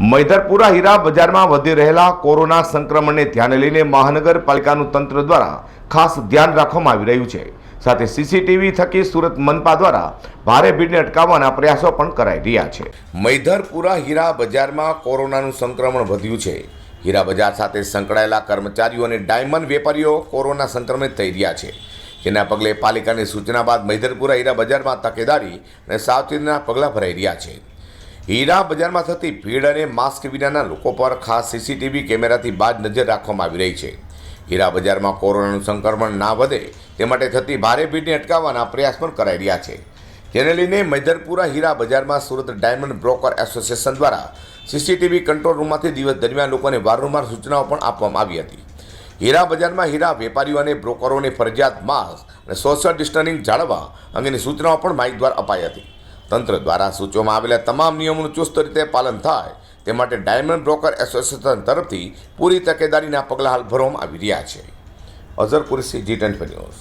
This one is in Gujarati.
મૈદરપુરા હીરા બજારમાં વધી રહેલા કોરોના સંક્રમણને ધ્યાને લઈને મહાનગરપાલિકાનું તંત્ર દ્વારા ખાસ ધ્યાન રાખવામાં આવી રહ્યું છે. સાથે સીસીટીવી થકી સુરત મનપા દ્વારા ભારે ભીડને અટકાવવાના પ્રયાસો પણ કરાઈ રહ્યા છે. મૈધરપુરા હીરા બજારમાં કોરોનાનું સંક્રમણ વધ્યું છે. હીરા બજાર સાથે સંકળાયેલા કર્મચારીઓ અને ડાયમંડ વેપારીઓ કોરોના સંક્રમિત થઈ રહ્યા છે. જેના પગલે પાલિકાની સૂચના બાદ મૈધરપુરા હીરા બજારમાં તકેદારી અને સાવચેતીના પગલાં ભરાઈ રહ્યા છે. હીરા બજારમાં થતી ભીડ અને માસ્ક વિનાના લોકો પર ખાસ સીસીટીવી કેમેરાથી બાદ નજર રાખવામાં આવી રહી છે. હીરા બજારમાં કોરોનાનું સંક્રમણ ના વધે તે માટે થતી ભારે ભીડને અટકાવવાના પ્રયાસ પણ કરાઈ રહ્યા છે. જેને લઈને મૈદરપુરા હીરા બજારમાં સુરત ડાયમંડ બ્રોકર એસોસિએશન દ્વારા સીસીટીવી કંટ્રોલ રૂમમાંથી દિવસ દરમિયાન લોકોને વારંવાર સૂચનાઓ પણ આપવામાં આવી હતી. હીરા બજારમાં હીરા વેપારીઓ અને બ્રોકરોને ફરજિયાત માસ્ક અને સોશિયલ ડિસ્ટન્સિંગ જાળવવા અંગેની સૂચનાઓ પણ માઇક દ્વારા અપાઈ હતી. તંત્ર દ્વારા સૂચવવામાં આવેલા તમામ નિયમોનું ચુસ્ત રીતે પાલન થાય તે માટે ડાયમંડ બ્રોકર એસોસિએશન તરફથી પૂરી તકેદારીના પગલાં હાલ ભરવામાં આવી રહ્યા છે. Azhar Qureshi G twenty news.